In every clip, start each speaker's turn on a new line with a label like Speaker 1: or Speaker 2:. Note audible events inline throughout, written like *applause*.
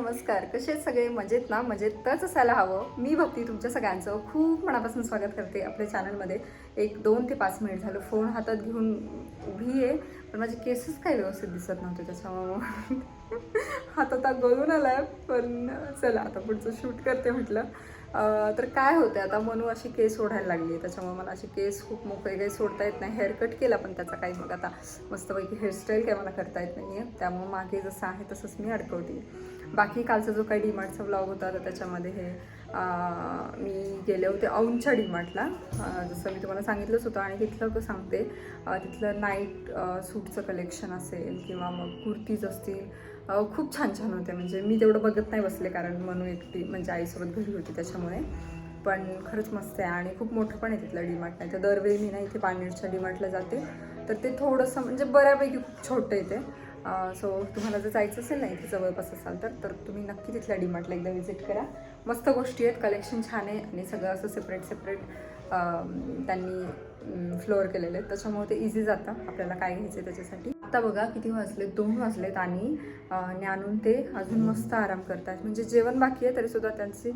Speaker 1: नमस्कार. कसे सगळे? मजेत ना? मजेतच असायला हवं. मी भक्ती तुमच्या सगळ्यांचं खूप मनापासून स्वागत करते आपल्या चॅनलमध्ये एक दोन ते पाच मिनिट झालं. फोन हातात घेऊन उभी आहे. पण माझे केसच काही व्यवस्थित दिसत नव्हते त्याच्यामुळं. हात आता गळून आहे पण चला आता पुढचं शूट करते म्हटलं. तर काय होतं आता मनू अशी केस ओढायला लागली आहे. त्याच्यामुळे मला असे केस खूप मोकळे काही सोडता येत नाही. हेअर कट केला पण त्याचा काही मग आता मस्तपैकी हेअरस्टाईल काही मला करता येत नाही आहे त्यामुळे मागे जसं आहे तसंच मी अडकवते. बाकी कालचा जो काही डीमार्टचा ब्लॉग होता तर त्याच्यामध्ये हे मी गेले होते औंधच्या डीमार्टला जसं मी तुम्हाला सांगितलंच होतं आणि तिथलं सांगते तिथलं नाईट सूटचं कलेक्शन असेल किंवा मग कुर्तीज असतील खूप छान छान होते. म्हणजे मी तेवढं बघत नाही बसले कारण मनू एकटी म्हणजे आईसोबत घरी होती त्याच्यामुळे. पण खरंच मस्त आहे आणि खूप मोठं पण आहे तिथलं डीमार्ट नाही तर दरवेळी मी ना इथे पानीरच्या डीमार्टला जाते. तर ते थोडंसं म्हणजे बऱ्यापैकी खूप छोटं आहे ते. सो तुम्हाला जर जायचं असेल ना इथे जवळपास असाल तर तर तुम्ही नक्की तिथल्या डीमार्टला एकदा व्हिजिट करा. मस्त गोष्टी आहेत कलेक्शन छान आहे आणि सगळं असं सेपरेट सेपरेट त्यांनी फ्लोअर केलेले आहेत. त्याच्यामुळे ते इझी जातं. आपल्याला काय घ्यायचं त्याच्यासाठी. आता बघा किती वाजले दोन वाजलेत आणि अं, ते अजून मस्त आराम करतात. म्हणजे जेवण बाकी आहे तरी सुद्धा त्यांची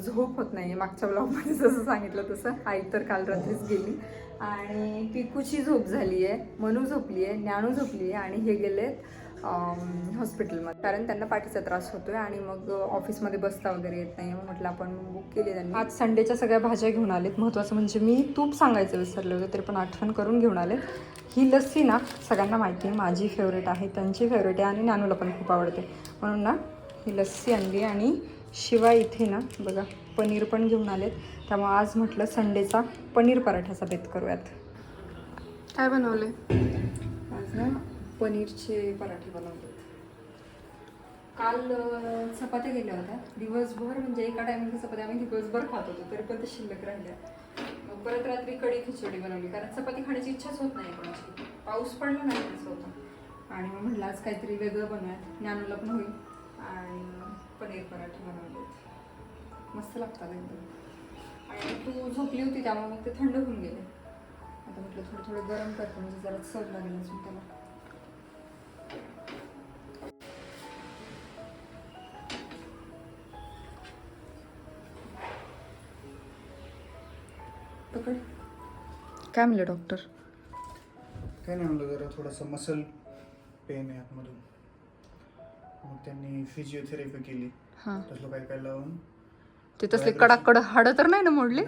Speaker 1: झोप होत नाही मागच्या ब्लॉगमध्ये जसं सांगितलं तसं. आई तर काल रात्रीच गेली. आणि पिकूची झोप झाली आहे मनू झोपली आहे ज्ञानू झोपली आहे आणि हे गेलेत हॉस्पिटलमध्ये कारण त्यांना पाठीचा त्रास होतोय आणि मग ऑफिसमध्ये बसता वगैरे येत नाही. मग म्हटलं आपण बुक केली त्यांनी. आज संडेच्या सगळ्या भाज्या घेऊन आलेत. महत्त्वाचं म्हणजे मी तूप सांगायचं विसरले होते तरी पण आठवण करून घेऊन आलेत. ही लस्सी ना सगळ्यांना माहिती आहे माझी फेवरेट आहे त्यांची फेवरेट आहे आणि नानूला पण खूप आवडते. म्हणून ना ही लस्सी आणली आणि शिवाय इथे ना बघा पनीर पण घेऊन आलेत. त्यामुळे आज म्हटलं संडेचा पनीर पराठ्याचा बेत करूयात.
Speaker 2: काय बनवले
Speaker 1: आज ना पनीरचे पराठे बनवले. काल चपात्या गेल्या होत्या. दिवसभर म्हणजे एका टायमिंगच्या चपात्या आम्ही दिवसभर खात होतो तरी पण ते शिल्लक राहिल्या. मग परत रात्री कढी खिचडी बनवली कारण चपाती खाण्याची इच्छाच होत नाही कोणाची. पाऊस पडला नाही असं होतं. आणि मग म्हटलं आज काहीतरी वेगळं बनवूयात ज्ञानूला पण होईल. आणि पनीर पराठे बनवलेत मस्त लागतात एकदम. आणि तू झोपली होती त्यामुळे मग ते थंड होऊन गेले. आता म्हटलं थोडं थोडं गरम करतो म्हणजे जरा चव लागेल अजून त्याला. काय म्हणलं डॉक्टर
Speaker 3: काय नाही म्हणलं जरा थोडंसं मसल पेन आहे आतमधून. मग त्यांनी फिजिओथेरपी केली.
Speaker 1: हां.
Speaker 3: तसलं काय काय लावून.
Speaker 1: ते तसले कडाकड हाडं तर नाही ना मोडली?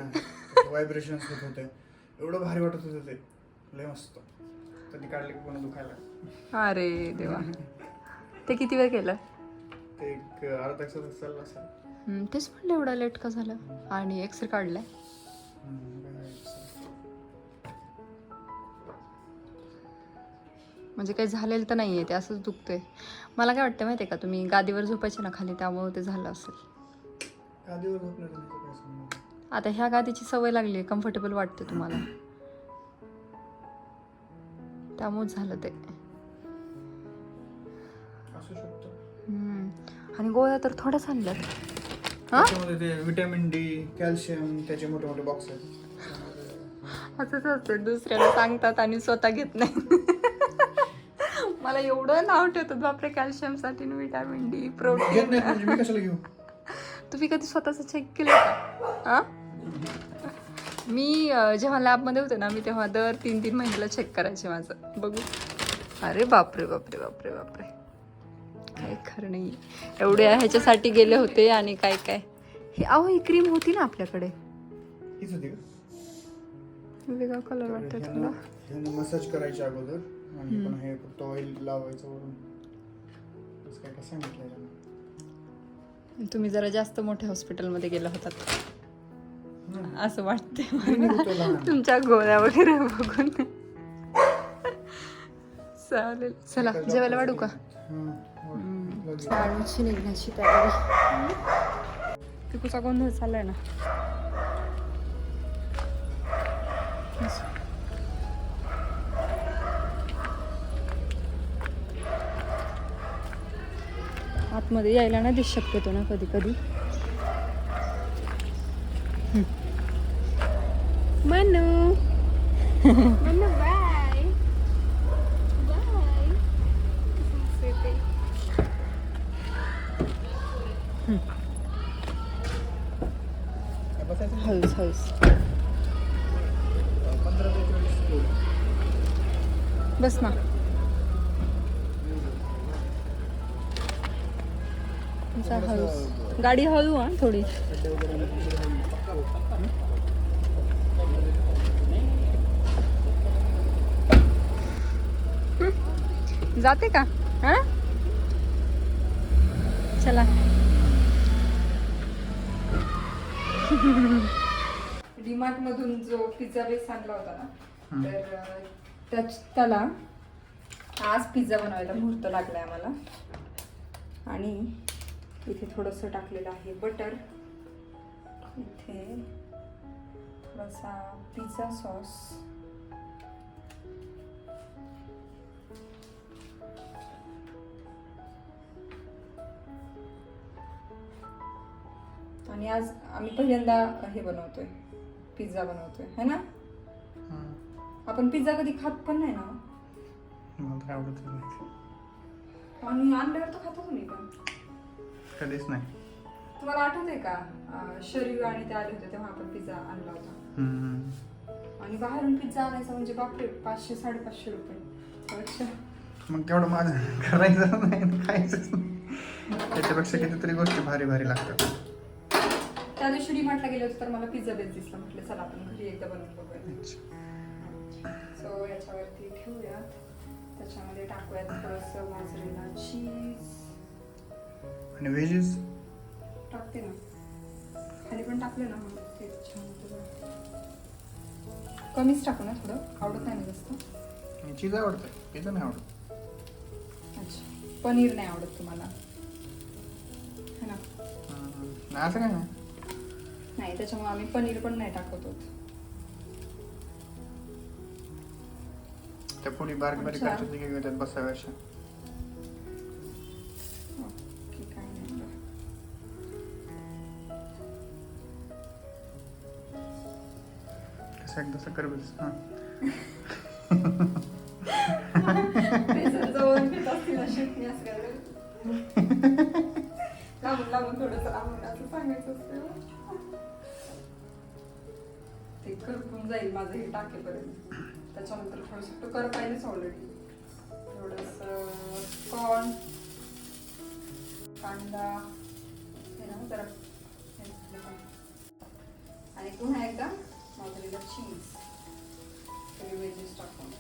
Speaker 3: व्हायब्रेशन्स होत होते. एवढं भारी वाटत होतं ते. लय मस्त. त्यांनी काढले की पुन्हा दुखायला?
Speaker 1: अरे देवा. ते किती वेळ केलं?
Speaker 3: ते एक अर्धा तास चाललं असेल.
Speaker 1: हम्म, तेच म्हणलं एवढा लेट का झालं? आणि एक्सरे काढलाय?
Speaker 3: हम्म,
Speaker 1: म्हणजे काही झालेलं तर नाही आहे ते असंच दुखतंय. मला काय वाटतं माहिती आहे का तुम्ही गादीवर झोपायचे ना खाली त्यामुळे ते झालं असेल. आता ह्या गादीची सवय लागली आहे कम्फर्टेबल वाटते तुम्हाला. त्यामुळेच झालं ते. आणि गोळ्या तर थोड्याच आणल्यात. हा?
Speaker 3: विटॅमिन डी कॅल्शियम त्याचे मोठे मोठे बॉक्स आहेत.
Speaker 1: असंच असतं दुसऱ्याला सांगतात आणि स्वतः घेत नाही मला एवढं नाव ठेवतात बापरे कॅल्शियमसाठी विटॅमिन डी प्रोटीन.
Speaker 3: नाही म्हणजे
Speaker 1: तुम्ही कधी स्वतःचं चेक केलं का? हा? मी जेव्हा लॅबमध्ये होते ना मी तेव्हा दर तीन तीन महिन्याला चेक करायचे माझं. बघू. अरे बापरे बापरे बापरे बापरे. काय खरं नाही एवढे ह्याच्यासाठी गेले होते आणि काय काय? हे अहो ही क्रीम होती ना आपल्याकडे. वेगळा कलर वाटतोय थोडा
Speaker 3: ह्यानं मसाज करायच्या अगोदर आणि पण हे फक्त ऑइल लावायचं वरून. काय काय सांगितलंय त्यानं.
Speaker 1: तुम्ही जरा जास्त मोठ्या हॉस्पिटलमध्ये गेला होतात. असं वाटते
Speaker 3: लहान.
Speaker 1: तुमच्या गोळ्या वगैरे बघून. चालेल. चला जेवायला वाढू का?
Speaker 3: हां, वाढ. लगेच.
Speaker 1: शाळेची निघण्याची तयारी. पिकूचा गोंधळ चाललाय ना. आतमध्ये यायला नाही दिस शक्यतो ना कधी कधी. मनू. *laughs* हळू. गाडी हळू हा थोडी. हं? जाते का? हा? चला. डीमार्ट मधून जो पिझ्झा बेस आणला होता ना तर त्याच त्याला आज पिझ्झा बनवायला मुहूर्त लागलाय आम्हाला. आणि इथे थोडंसं टाकलेलं आहे बटर. इथे थोडासा पिझ्झा सॉस आणि आज आम्ही पहिल्यांदा हे बनवतोय पिझ्झा बनवतोय है ना? आपण पिझ्झा कधी खात पण नाही ना?
Speaker 3: आवडत
Speaker 1: आणि आणल्यावर तर खाता तुम्ही पण.
Speaker 3: कधीच नाही.
Speaker 1: तुम्हाला आठवतंय का? अं, शरीर आणि ते आले होते तेव्हा आपण पिझ्झा आणला होता.
Speaker 3: हम्म.
Speaker 1: आणि बाहेरून पिझ्झा आणायचा म्हणजे बापरे पाचशे साडेपाचशे रुपये. अच्छा.
Speaker 3: मग तेवढं माझं करायचं नाही आणि खायचंच नाही. त्याच्यापेक्षा कितीतरी गोष्टी भारी भारी लागतात.
Speaker 1: त्या दिवशी डीमार्टला गेले होते तर मला पिझ्झा बेस दिसला. म्हटलं चला आपण घरी एकदा बनवून बघूया.
Speaker 3: अच्छा.
Speaker 1: सो याच्यावरती ठेवूयात. त्याच्यामध्ये टाकूयात थोडंसं मोझरेला चीज
Speaker 3: आणि व्हेजेस
Speaker 1: टाकते ना. खाली पण टाकलं ना मग ते छान होतं कमीच टाकू ना थोडं. आवडत नाही जास्त.
Speaker 3: चीज आवडतं पिझ्झा नाही आवडत.
Speaker 1: अच्छा. पनीर नाही आवडत तुम्हाला. है ना.
Speaker 3: नाही असं काय नाही.
Speaker 1: नाही त्याच्यामुळे आम्ही पनीर पण नाही टाकत होत.
Speaker 3: त्या पुढे बारीक बारीक बसाव्या अशा कसं एकदा सकर करबीस हां
Speaker 1: लांबून लांबून थोडस लांबून असं सांगायचं असतं ते करपून जाईल माझं हे टाकेपर्यंत त्याच्यानंतर थोडंसं तो कर पाहिजेच ऑलरेडी थोडस कॉर्न कांदा हे ना जरा आणि पुन्हा एकदा मोझरेला चीज सगळे वेजेस टाकून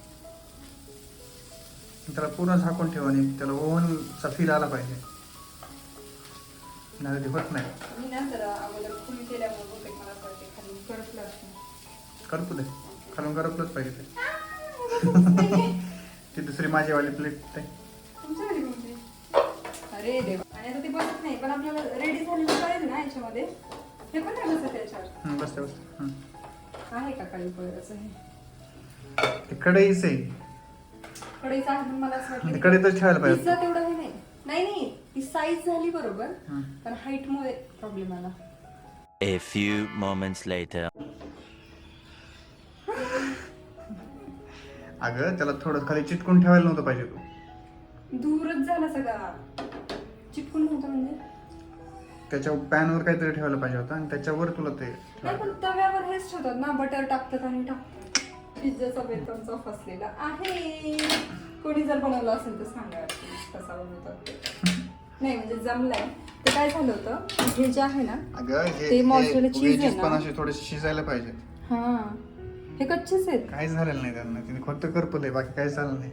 Speaker 3: त्याला पूर्ण झाकून ठेवा आणि त्याला ओव्हनचा फील आला पाहिजे. नाही ते होत नाही.
Speaker 1: मी ना जरा अगोदर फुल केल्यामुळे बहुतेक मला असं वाटते खाली करपलं असणार
Speaker 3: करपू दे. खालून करपलंच पाहिजे ते. *laughs* ती दुसरी माझीवाली प्लेट ते
Speaker 1: कोणती? अरे देवा. आणि आता ते बसत नाही पण आपल्याला रेडी झालेलं पाहिजे ना याच्यामध्ये. हे पण नाही बसत याच्यावर.
Speaker 3: हं, बसते बसते. हं.
Speaker 1: आहे का काही असं हे?
Speaker 3: ते कढईच आहे.
Speaker 1: कढईचं आहे पण मला असं
Speaker 3: ते
Speaker 1: वाटतं
Speaker 3: कढईतच ठेवायला पाहिजे.
Speaker 1: पिझ्झा तेवढा हे नाही. नाही नाही ती साईज झाली बरोबर
Speaker 3: हं.
Speaker 1: पण हाईट मुळे प्रॉब्लेम आला.
Speaker 4: A few moments later.
Speaker 3: अगं त्याला थोडं खाली चिटकून ठेवायला नव्हतं पाहिजे तू.
Speaker 1: दूरच झाला सगळा. चिटकून नव्हतं म्हणजे?
Speaker 3: त्याच्या पॅनवर काहीतरी ठेवायला पाहिजे होतं आणि त्याच्यावर तुला ते
Speaker 1: नाही पण तव्यावर हेच ठेवतात ना बटर टाकतात आणि टाकतात. पिझ्झाचा बेतनचा फसलेला आहे. कोणी जर बनवलं असेल तर सांगा. कसा बनवतात ते. नाही म्हणजे जमलंय. ते काय झालं होतं? हे जे आहे ना
Speaker 3: अगं
Speaker 1: ते
Speaker 3: हे
Speaker 1: mozzarella cheese आहे
Speaker 3: वेजेस
Speaker 1: ना?
Speaker 3: पण असे थोडेसे शिजायला पाहिजे
Speaker 1: हा. हे कच्चेच आहेत.
Speaker 3: काहीच झालेलं नाही त्यांना. तिने फक्त करपलंय बाकी काहीच झालं नाही.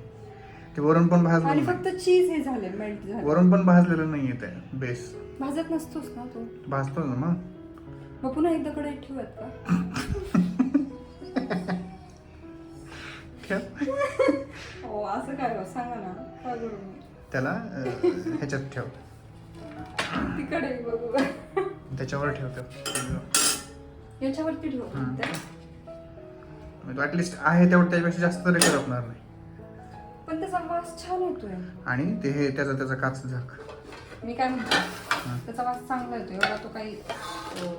Speaker 3: ते वरून पण
Speaker 1: आणि
Speaker 3: भाजलं
Speaker 1: फक्त. चीज हे झाले मेल्ट झाले.
Speaker 3: वरून पण भाजलेलं नाहीये ते बेस
Speaker 1: भाजत नसतोस ना तो.
Speaker 3: भाजतो ना मग.
Speaker 1: मग पुन्हा एकदा कढईत ठेवत का?
Speaker 3: ठेव
Speaker 1: हो असं काय हो सांगा ना. काय करू मी?
Speaker 3: त्याला अं, ह्याच्यात ठेव.
Speaker 1: ती कढई बघू.
Speaker 3: त्याच्यावर ठेव ठेव
Speaker 1: याच्यावरती ठेवू
Speaker 3: ऍटलिस्ट आहे तेवढं त्याच्यापेक्षा जास्त तरी करपणार नाही.
Speaker 1: पण त्याचा वास छान येतोय.
Speaker 3: आणि ते हे त्याचा त्याचा काच झाक.
Speaker 1: मी काय म्हणतो? त्याचा वास चांगला येतो एवढा तो काही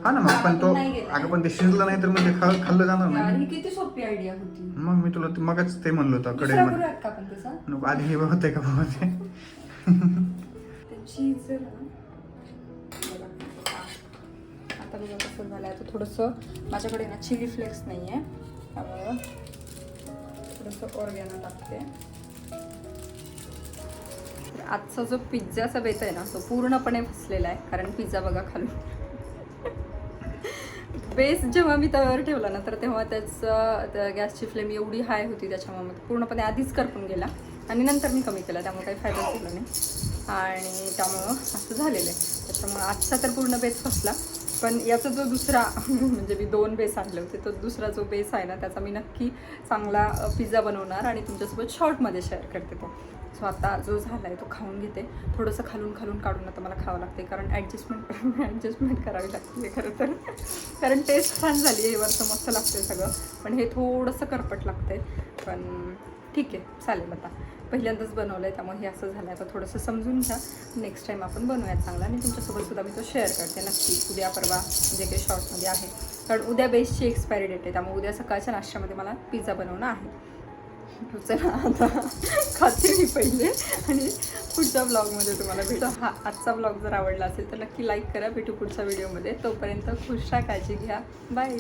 Speaker 3: हा ना मग पण तो
Speaker 1: नाही गेला.
Speaker 3: अगं पण ते शिजलं नाही तर मग ते खा खाल्लं जाणार
Speaker 1: यार,
Speaker 3: नाही
Speaker 1: ही किती सोपी आयडिया होती.
Speaker 3: मग मी तुला ते- मगच ते म्हणलो होतं
Speaker 1: दुसरा
Speaker 3: कढईमध्ये
Speaker 1: करूयात का आपण त्याचा?
Speaker 3: नको आधी हे होते का बाबा ते?
Speaker 1: ते चीज बघा, आता बघा कसं झालं आता थोडंसं माझ्याकडे ना चिली फ्लेक्स नाही आहे त्यामुळं थोडंसं ऑर्गॅनो टाकते. आजचा जो पिझ्झाचा बेत आहे ना तो पूर्णपणे फसलेला आहे. कारण पिझ्झा बघा खालून. बेस जेव्हा मी तव्यावर ठेवला ना तर तेव्हा त्याचं त्या गॅसची फ्लेम एवढी हाय होती त्याच्यामुळे मग पूर्णपणे आधीच करपून गेला. आणि नंतर मी कमी केला त्यामुळे काही फायदा झाला नाही. आणि त्यामुळं असं झालेलं आहे. त्याच्यामुळं आजचा तर पूर्ण बेस फसला. पण याचा जो दुसरा म्हणजे मी दोन बेस आणले होते तो दुसरा जो बेस आहे ना त्याचा मी नक्की चांगला पिझ्झा बनवणार आणि तुमच्यासोबत शॉर्टमध्ये शेअर करते तो. सो आता जो झाला आहे तो खाऊन घेते. थोडंसं खालून खालून काढून आता मला खावं लागते कारण ॲडजस्टमेंट ॲडजस्टमेंट *laughs* करावी लागते खरं तर. कारण टेस्ट छान झाली आहे वरचं मस्त लागते सगळं. पण हे थोडंसं करपट लागते पण ठीक आहे चालेल आता. पहिल्यांदाच बनवलं आहे त्यामुळे हे असं झालं आहे आता थोडंसं समजून घ्या. नेक्स्ट टाईम आपण बनवूयात चांगला. आणि तुमच्यासोबतसुद्धा मी तो शेअर करते नक्की. उद्या परवा जे काही शॉर्टमध्ये आहे. कारण उद्या बेस्टची एक्सपायरी डेट आहे. त्यामुळे उद्या सकाळच्या नाश्त्यामध्ये मला पिझ्झा बनवणं आहे. चला आता खाते मी पहिले. आणि पुढच्या ब्लॉगमध्ये तुम्हाला भेटू. हा आजचा ब्लॉग जर आवडला असेल तर नक्की लाईक करा. भेटू पुढच्या व्हिडिओमध्ये तोपर्यंत खुश राहा काळजी घ्या. बाय